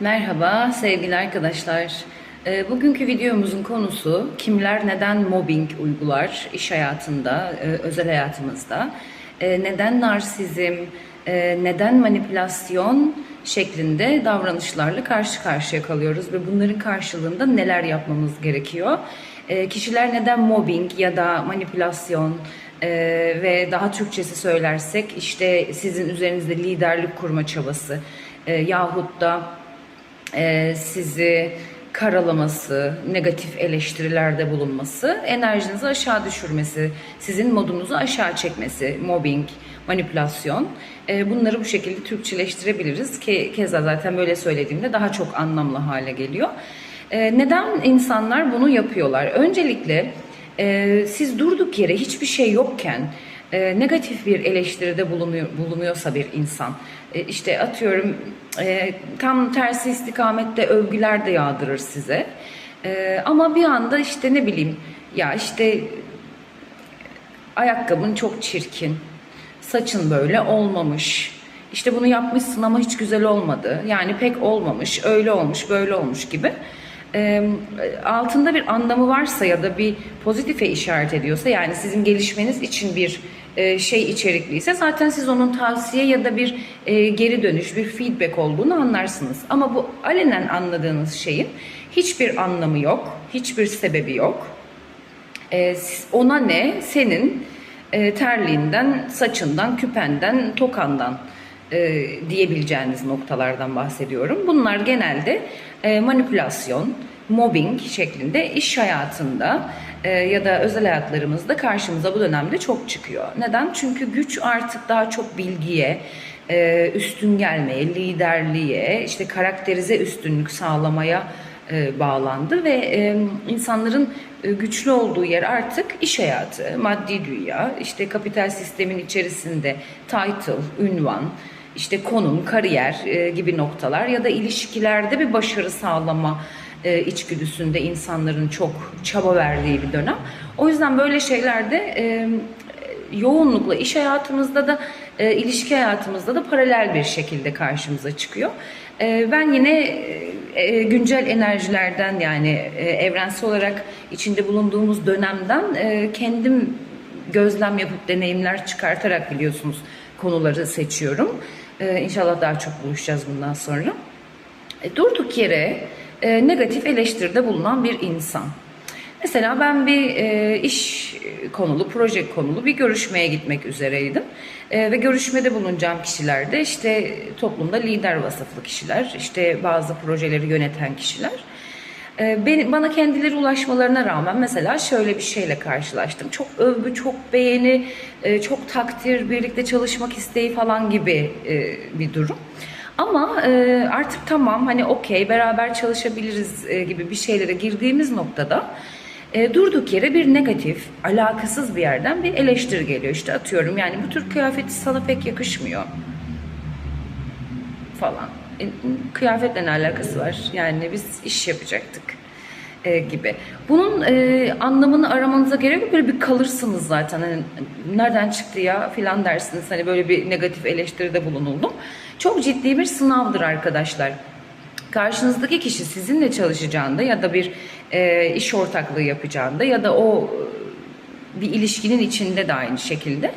Merhaba sevgili arkadaşlar. Ee, Bugünkü videomuzun konusu kimler neden mobbing uygular iş hayatında, e, özel hayatımızda, e, neden narsizm, e, neden manipülasyon şeklinde davranışlarla karşı karşıya kalıyoruz ve bunların karşılığında neler yapmamız gerekiyor? E, Kişiler neden mobbing ya da manipülasyon e, ve daha Türkçesi söylersek işte sizin üzerinizde liderlik kurma çabası yahut da e, sizi karalaması, negatif eleştirilerde bulunması, enerjinizi aşağı düşürmesi, sizin modunuzu aşağı çekmesi, mobbing, manipülasyon. E, bunları bu şekilde Türkçeleştirebiliriz ki keza zaten böyle söylediğimde daha çok anlamlı hale geliyor. E, neden insanlar bunu yapıyorlar? Öncelikle e, siz durduk yere hiçbir şey yokken e, negatif bir eleştiride bulunuyor, bulunuyorsa bir insan, e, işte atıyorum e, tam tersi istikamette övgüler de yağdırır size. E, ama bir anda işte ne bileyim ya işte ayakkabın çok çirkin, saçın böyle olmamış, işte bunu yapmışsın ama hiç güzel olmadı, yani pek olmamış, öyle olmuş, böyle olmuş gibi altında bir anlamı varsa ya da bir pozitife işaret ediyorsa yani sizin gelişmeniz için bir e, şey içerikliyse zaten siz onun tavsiye ya da bir e, geri dönüş, bir feedback olduğunu anlarsınız. Ama bu alenen anladığınız şeyin hiçbir anlamı yok, hiçbir sebebi yok. E, ona ne? Senin terliğinden, saçından, küpenden, tokandan e, diyebileceğiniz noktalardan bahsediyorum. Bunlar genelde e, manipülasyon, mobbing şeklinde iş hayatında e, ya da özel hayatlarımızda karşımıza bu dönemde çok çıkıyor. Neden? Çünkü güç artık daha çok bilgiye, e, üstün gelmeye, liderliğe, işte karakterize üstünlük sağlamaya e, bağlandı ve e, insanların e, güçlü olduğu yer artık iş hayatı, maddi dünya, işte kapital sistemin içerisinde title, ünvan, işte konum, kariyer e, gibi noktalar ya da ilişkilerde bir başarı sağlama e, içgüdüsünde insanların çok çaba verdiği bir dönem. O yüzden böyle şeylerde e, yoğunlukla iş hayatımızda da e, ilişki hayatımızda da paralel bir şekilde karşımıza çıkıyor. E, ben yine e, güncel enerjilerden yani e, evrensel olarak içinde bulunduğumuz dönemden e, kendim gözlem yapıp deneyimler çıkartarak biliyorsunuz konuları seçiyorum. E, inşallah daha çok buluşacağız bundan sonra. E, durduk yere e, negatif eleştiride bulunan bir insan. Mesela ben bir e, iş konulu, proje konulu bir görüşmeye gitmek üzereydim. E, ve görüşmede bulunacağım kişiler de işte toplumda lider vasıflı kişiler, işte bazı projeleri yöneten kişiler. E, beni, bana kendileri ulaşmalarına rağmen mesela şöyle bir şeyle karşılaştım. Çok övgü, çok beğeni, e, çok takdir, birlikte çalışmak isteği falan gibi e, bir durum. Ama e, artık tamam hani okey beraber çalışabiliriz e, gibi bir şeylere girdiğimiz noktada e, durduk yere bir negatif, alakasız bir yerden bir eleştiri geliyor. İşte atıyorum yani bu tür kıyafeti sana pek yakışmıyor falan. E, kıyafetle ne alakası var? Yani biz iş yapacaktık e, gibi. Bunun e, anlamını aramanıza gerek yok. Böyle bir kalırsınız zaten. Hani, nereden çıktı ya filan dersiniz. Hani böyle bir negatif eleştiride bulunuldum. Çok ciddi bir sınavdır arkadaşlar. Karşınızdaki kişi sizinle çalışacağında ya da bir e, iş ortaklığı yapacağında ya da o e, bir ilişkinin içinde de aynı şekilde.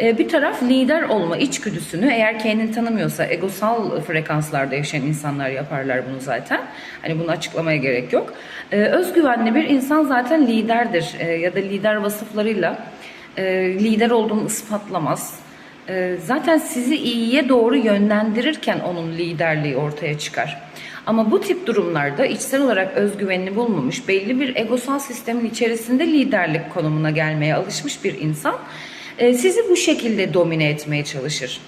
E, Bir taraf lider olma içgüdüsünü eğer kendini tanımıyorsa egosal frekanslarda yaşayan insanlar yaparlar bunu zaten. Hani bunu açıklamaya gerek yok. E, Özgüvenli bir insan zaten liderdir ya da lider vasıflarıyla lider olduğunu ispatlamaz. Zaten sizi iyiye doğru yönlendirirken onun liderliği ortaya çıkar. Ama bu tip durumlarda içsel olarak özgüvenini bulmamış, belli bir egosal sistemin içerisinde liderlik konumuna gelmeye alışmış bir insan e, sizi bu şekilde domine etmeye çalışır.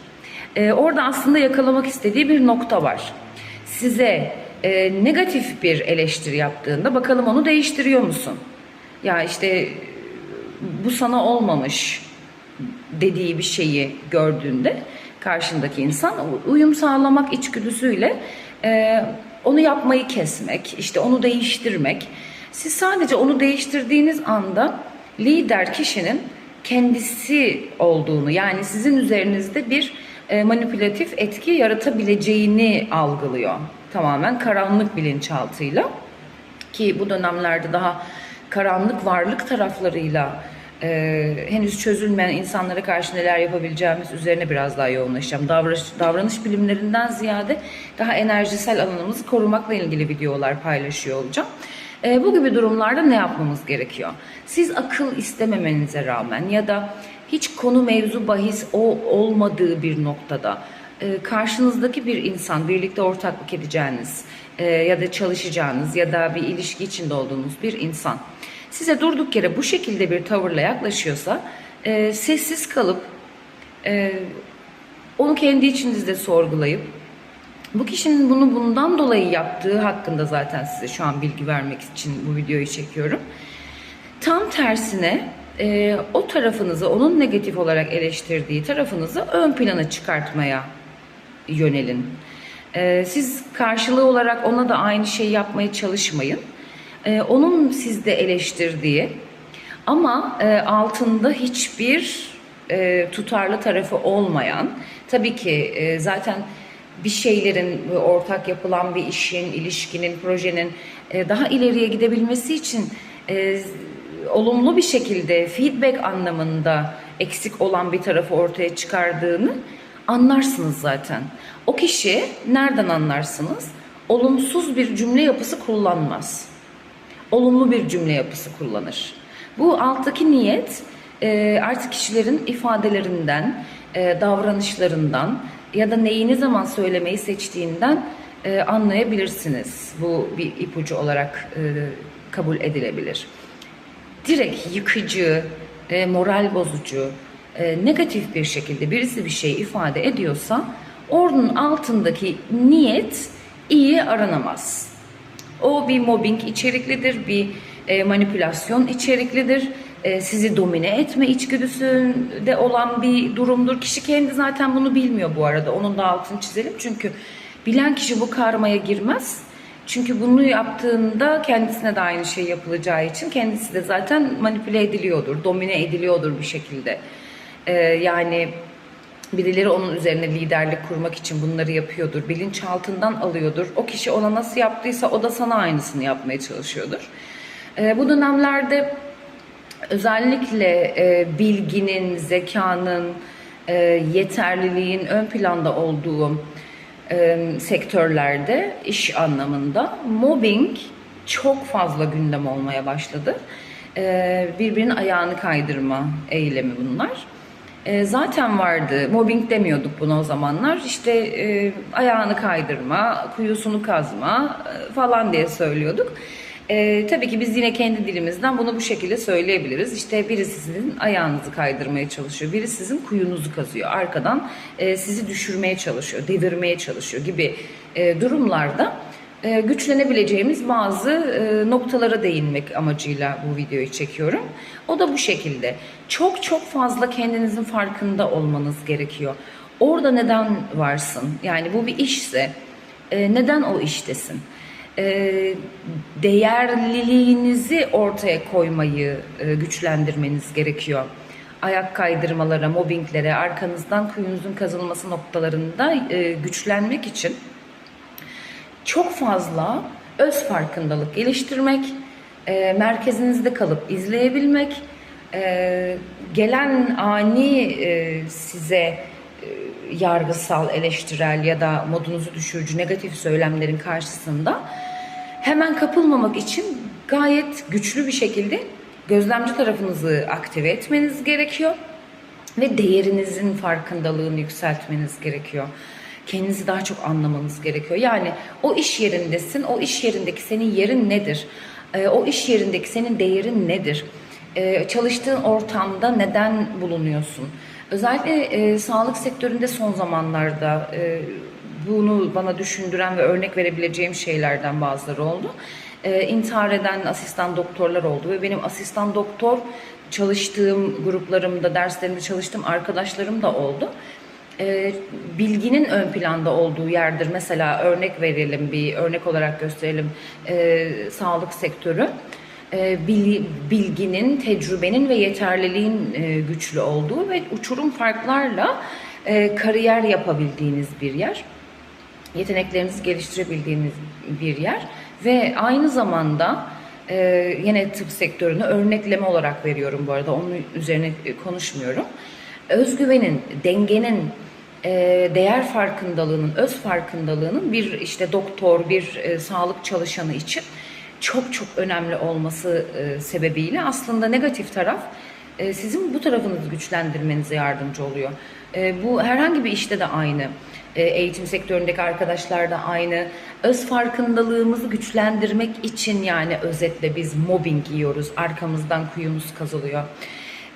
E, Orada aslında yakalamak istediği bir nokta var. Size e, negatif bir eleştiri yaptığında bakalım onu değiştiriyor musun? Ya işte bu sana olmamış dediği bir şeyi gördüğünde karşındaki insan uyum sağlamak içgüdüsüyle onu yapmayı kesmek, işte onu değiştirmek. Siz sadece onu değiştirdiğiniz anda lider kişinin kendisi olduğunu yani sizin üzerinizde bir e, manipülatif etki yaratabileceğini algılıyor. Tamamen karanlık bilinçaltıyla ki bu dönemlerde daha karanlık varlık taraflarıyla e, henüz çözülmeyen insanlara karşı neler yapabileceğimiz üzerine biraz daha yoğunlaşacağım. Davranış, davranış bilimlerinden ziyade daha enerjisel alanımızı korumakla ilgili videolar paylaşıyor olacağım. E, bu gibi durumlarda ne yapmamız gerekiyor? Siz akıl istememenize rağmen ya da hiç konu mevzu bahis o olmadığı bir noktada e, karşınızdaki bir insan birlikte ortaklık edeceğiniz e, ya da çalışacağınız ya da bir ilişki içinde olduğunuz bir insan size durduk yere bu şekilde bir tavırla yaklaşıyorsa e, sessiz kalıp e, onu kendi içinizde sorgulayıp bu kişinin bunu bundan dolayı yaptığı hakkında zaten size şu an bilgi vermek için bu videoyu çekiyorum. Tam tersine e, o tarafınızı, onun negatif olarak eleştirdiği tarafınızı ön plana çıkartmaya yönelin. E, siz karşılığı olarak ona da aynı şeyi yapmaya çalışmayın. E, onun sizde eleştirdiği ama e, altında hiçbir e, tutarlı tarafı olmayan, tabii ki e, zaten bir şeylerin ortak yapılan bir işin, ilişkinin, projenin e, daha ileriye gidebilmesi için e, olumlu bir şekilde feedback anlamında eksik olan bir tarafı ortaya çıkardığını anlarsınız zaten. O kişi nereden anlarsınız? Olumsuz bir cümle yapısı kullanmaz. Olumlu bir cümle yapısı kullanır. Bu alttaki niyet e, artık kişilerin ifadelerinden, e, davranışlarından ya da neyi ne zaman söylemeyi seçtiğinden e, anlayabilirsiniz. Bu bir ipucu olarak kabul edilebilir direkt yıkıcı, moral bozucu, negatif bir şekilde birisi bir şey ifade ediyorsa onun altındaki niyet iyi aranamaz. O bir mobbing içeriklidir, bir e, manipülasyon içeriklidir. E, sizi domine etme içgüdüsünde olan bir durumdur. Kişi kendi zaten bunu bilmiyor bu arada. Onun da altını çizelim. Çünkü bilen kişi bu karmaya girmez. Çünkü bunu yaptığında kendisine de aynı şey yapılacağı için kendisi de zaten manipüle ediliyordur, domine ediliyordur bir şekilde. Ee, yani birileri onun üzerine liderlik kurmak için bunları yapıyordur, bilinçaltından alıyordur. O kişi ona nasıl yaptıysa o da sana aynısını yapmaya çalışıyordur. Ee, bu dönemlerde özellikle e, bilginin, zekanın, e, yeterliliğin ön planda olduğu e, sektörlerde iş anlamında mobbing çok fazla gündem olmaya başladı. Birbirinin ayağını kaydırma eylemi bunlar. E, zaten vardı. Mobbing demiyorduk buna o zamanlar. İşte e, ayağını kaydırma, kuyusunu kazma e, falan diye söylüyorduk. E, tabii ki biz yine kendi dilimizden bunu bu şekilde söyleyebiliriz. İşte biri sizin ayağınızı kaydırmaya çalışıyor, biri sizin kuyunuzu kazıyor. Arkadan e, sizi düşürmeye çalışıyor, devirmeye çalışıyor gibi e, durumlarda e, güçlenebileceğimiz bazı e, noktalara değinmek amacıyla bu videoyu çekiyorum. O da bu şekilde. Çok çok fazla kendinizin farkında olmanız gerekiyor. Orada neden varsın? Yani bu bir işse e, neden o iştesin? değerliliğinizi ortaya koymayı güçlendirmeniz gerekiyor. Ayak kaydırmalara, mobbinglere, arkanızdan kuyunuzun kazılması noktalarında güçlenmek için çok fazla öz farkındalık geliştirmek, e, merkezinizde kalıp izleyebilmek, e, gelen ani e, size e, yargısal, eleştirel ya da modunuzu düşürücü negatif söylemlerin karşısında hemen kapılmamak için gayet güçlü bir şekilde gözlemci tarafınızı aktive etmeniz gerekiyor ve değerinizin farkındalığını yükseltmeniz gerekiyor. Kendinizi daha çok anlamanız gerekiyor. Yani o iş yerindesin, o iş yerindeki senin yerin nedir? Ee, o iş yerindeki senin değerin nedir? Ee, çalıştığın ortamda neden bulunuyorsun? Özellikle e, sağlık sektöründe son zamanlarda e, bunu bana düşündüren ve örnek verebileceğim şeylerden bazıları oldu. E, intihar eden asistan doktorlar oldu ve benim asistan doktor çalıştığım gruplarımda, derslerimde çalıştığım arkadaşlarım da oldu. E, bilginin ön planda olduğu yerdir. Mesela örnek verelim, bir örnek olarak gösterelim e, sağlık sektörü. E, bilginin, tecrübenin ve yeterliliğin e, güçlü olduğu ve uçurum farklarla e, kariyer yapabildiğiniz bir yer yeteneklerinizi geliştirebildiğiniz bir yer ve aynı zamanda e, yine tıp sektörünü örnekleme olarak veriyorum bu arada onun üzerine konuşmuyorum. Özgüvenin, dengenin, e, değer farkındalığının, öz farkındalığının bir işte doktor, bir e, sağlık çalışanı için çok çok önemli olması e, sebebiyle aslında negatif taraf e, sizin bu tarafınızı güçlendirmenize yardımcı oluyor. E, bu herhangi bir işte de aynı. E, eğitim sektöründeki arkadaşlar da aynı. Öz farkındalığımızı güçlendirmek için yani özetle biz mobbing yiyoruz. Arkamızdan kuyumuz kazılıyor.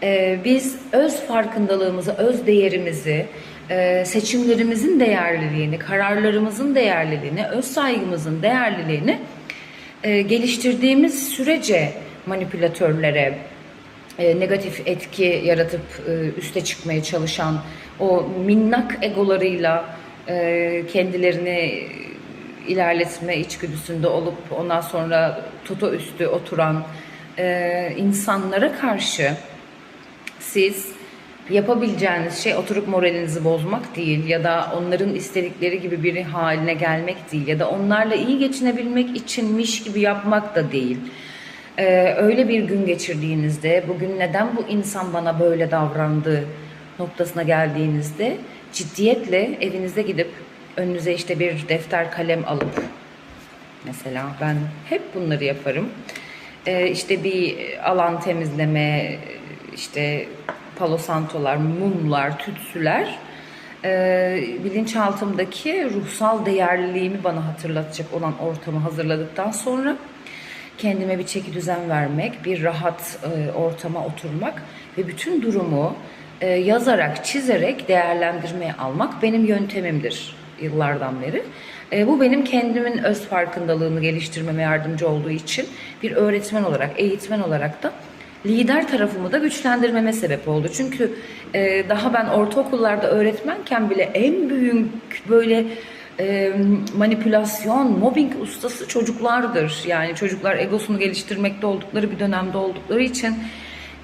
E, biz öz farkındalığımızı, öz değerimizi, e, seçimlerimizin değerliliğini, kararlarımızın değerliliğini, öz saygımızın değerliliğini e, geliştirdiğimiz sürece manipülatörlere, e, negatif etki yaratıp e, üste çıkmaya çalışan o minnak egolarıyla kendilerini ilerletme içgüdüsünde olup ondan sonra tuto üstü oturan insanlara karşı siz yapabileceğiniz şey oturup moralinizi bozmak değil ya da onların istedikleri gibi biri haline gelmek değil ya da onlarla iyi geçinebilmek içinmiş gibi yapmak da değil. Ee, öyle bir gün geçirdiğinizde bugün neden bu insan bana böyle davrandı noktasına geldiğinizde ciddiyetle evinize gidip önünüze işte bir defter kalem alıp mesela ben hep bunları yaparım. Ee, işte bir alan temizleme, işte palo santolar, mumlar, tütsüler e, bilinçaltımdaki ruhsal değerliliğimi bana hatırlatacak olan ortamı hazırladıktan sonra kendime bir çeki düzen vermek, bir rahat e, ortama oturmak ve bütün durumu e, yazarak, çizerek değerlendirmeye almak benim yöntemimdir yıllardan beri. E, bu benim kendimin öz farkındalığını geliştirmeme yardımcı olduğu için bir öğretmen olarak, eğitmen olarak da lider tarafımı da güçlendirmeme sebep oldu. Çünkü e, daha ben ortaokullarda öğretmenken bile en büyük böyle e, manipülasyon, mobbing ustası çocuklardır. Yani çocuklar egosunu geliştirmekte oldukları bir dönemde oldukları için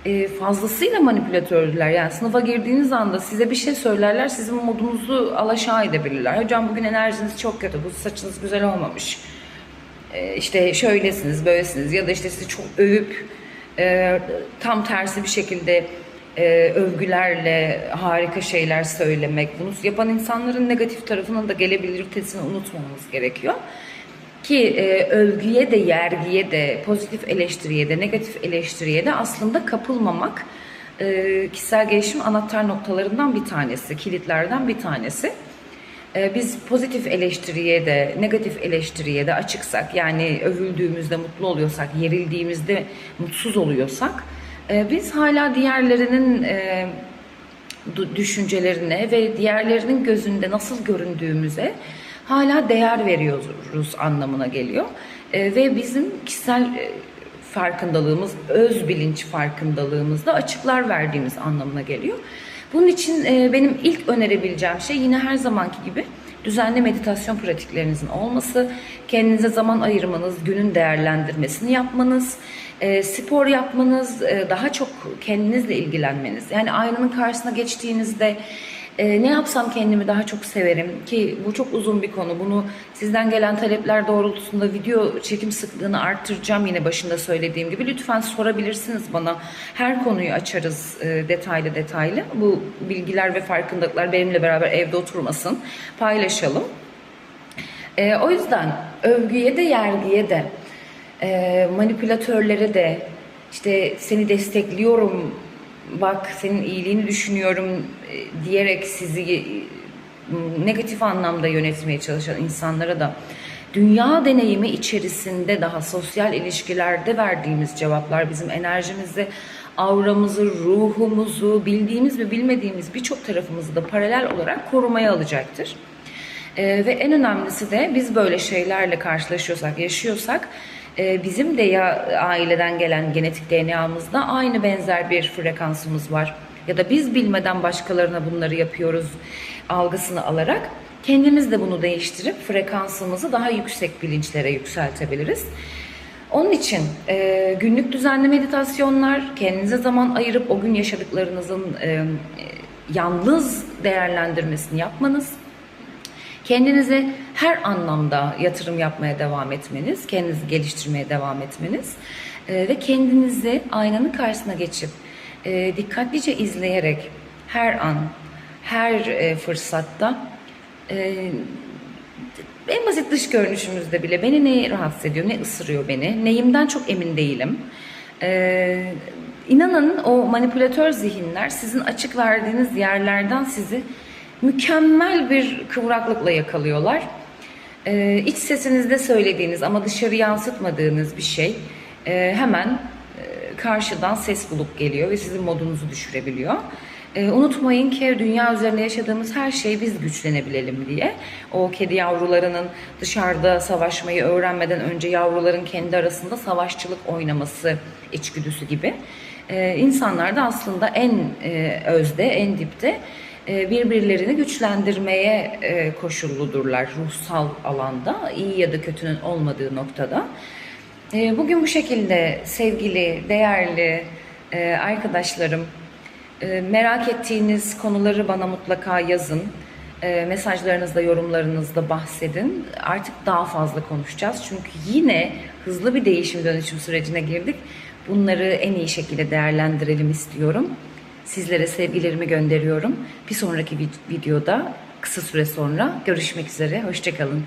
e, fazlasıyla manipülatördüler. Yani sınıfa girdiğiniz anda size bir şey söylerler, sizin modunuzu alaşağı edebilirler. Hocam bugün enerjiniz çok kötü, bu saçınız güzel olmamış. E, işte şöylesiniz, böylesiniz ya da işte sizi çok övüp e, tam tersi bir şekilde e, övgülerle harika şeyler söylemek. Bunu yapan insanların negatif tarafının da gelebilirtesini unutmamamız gerekiyor. Ki e, övgüye de, yergiye de, pozitif eleştiriye de, negatif eleştiriye de aslında kapılmamak e, kişisel gelişim anahtar noktalarından bir tanesi, kilitlerden bir tanesi. E, biz pozitif eleştiriye de, negatif eleştiriye de açıksak, yani övüldüğümüzde mutlu oluyorsak, yerildiğimizde mutsuz oluyorsak, e, biz hala diğerlerinin e, düşüncelerine ve diğerlerinin gözünde nasıl göründüğümüze hala değer veriyoruz anlamına geliyor. E, ve bizim kişisel farkındalığımız, öz bilinç farkındalığımızda açıklar verdiğimiz anlamına geliyor. Bunun için e, benim ilk önerebileceğim şey yine her zamanki gibi düzenli meditasyon pratiklerinizin olması, kendinize zaman ayırmanız, günün değerlendirmesini yapmanız, e, spor yapmanız, e, daha çok kendinizle ilgilenmeniz. Yani aynanın karşısına geçtiğinizde e, ne yapsam kendimi daha çok severim ki bu çok uzun bir konu. Bunu sizden gelen talepler doğrultusunda video çekim sıklığını arttıracağım yine başında söylediğim gibi. Lütfen sorabilirsiniz bana. Her konuyu açarız e, detaylı detaylı. Bu bilgiler ve farkındalıklar benimle beraber evde oturmasın. Paylaşalım. E, o yüzden övgüye de yergiye de e, manipülatörlere de işte seni destekliyorum bak senin iyiliğini düşünüyorum e, diyerek sizi e, negatif anlamda yönetmeye çalışan insanlara da dünya deneyimi içerisinde daha sosyal ilişkilerde verdiğimiz cevaplar bizim enerjimizi, auramızı, ruhumuzu, bildiğimiz ve bilmediğimiz birçok tarafımızı da paralel olarak korumaya alacaktır. Ee, ve en önemlisi de biz böyle şeylerle karşılaşıyorsak, yaşıyorsak e, bizim de ya aileden gelen genetik DNA'mızda aynı benzer bir frekansımız var. Ya da biz bilmeden başkalarına bunları yapıyoruz algısını alarak kendimiz de bunu değiştirip frekansımızı daha yüksek bilinçlere yükseltebiliriz. Onun için e, günlük düzenli meditasyonlar, kendinize zaman ayırıp o gün yaşadıklarınızın e, yalnız değerlendirmesini yapmanız, kendinize her anlamda yatırım yapmaya devam etmeniz, kendinizi geliştirmeye devam etmeniz e, ve kendinizi aynanın karşısına geçip e, dikkatlice izleyerek her an, her e, fırsatta en basit dış görünüşümüzde bile beni ne rahatsız ediyor, ne ısırıyor beni, neyimden çok emin değilim. Ee, inanın o manipülatör zihinler sizin açık verdiğiniz yerlerden sizi mükemmel bir kıvraklıkla yakalıyorlar. Ee, iç sesinizde söylediğiniz ama dışarı yansıtmadığınız bir şey e, hemen e, karşıdan ses bulup geliyor ve sizin modunuzu düşürebiliyor. E, unutmayın ki dünya üzerinde yaşadığımız her şey biz güçlenebilelim diye. O kedi yavrularının dışarıda savaşmayı öğrenmeden önce yavruların kendi arasında savaşçılık oynaması içgüdüsü gibi. E, insanlar da aslında en e, özde, en dipte e, birbirlerini güçlendirmeye e, koşulludurlar ruhsal alanda, iyi ya da kötünün olmadığı noktada. E, Bugün bu şekilde sevgili, değerli e, arkadaşlarım, e, merak ettiğiniz konuları bana mutlaka yazın. E, Mesajlarınızda, yorumlarınızda bahsedin. Artık daha fazla konuşacağız. Çünkü yine hızlı bir değişim dönüşüm sürecine girdik. Bunları en iyi şekilde değerlendirelim istiyorum. Sizlere sevgilerimi gönderiyorum. Bir sonraki vid- videoda kısa süre sonra görüşmek üzere. Hoşçakalın.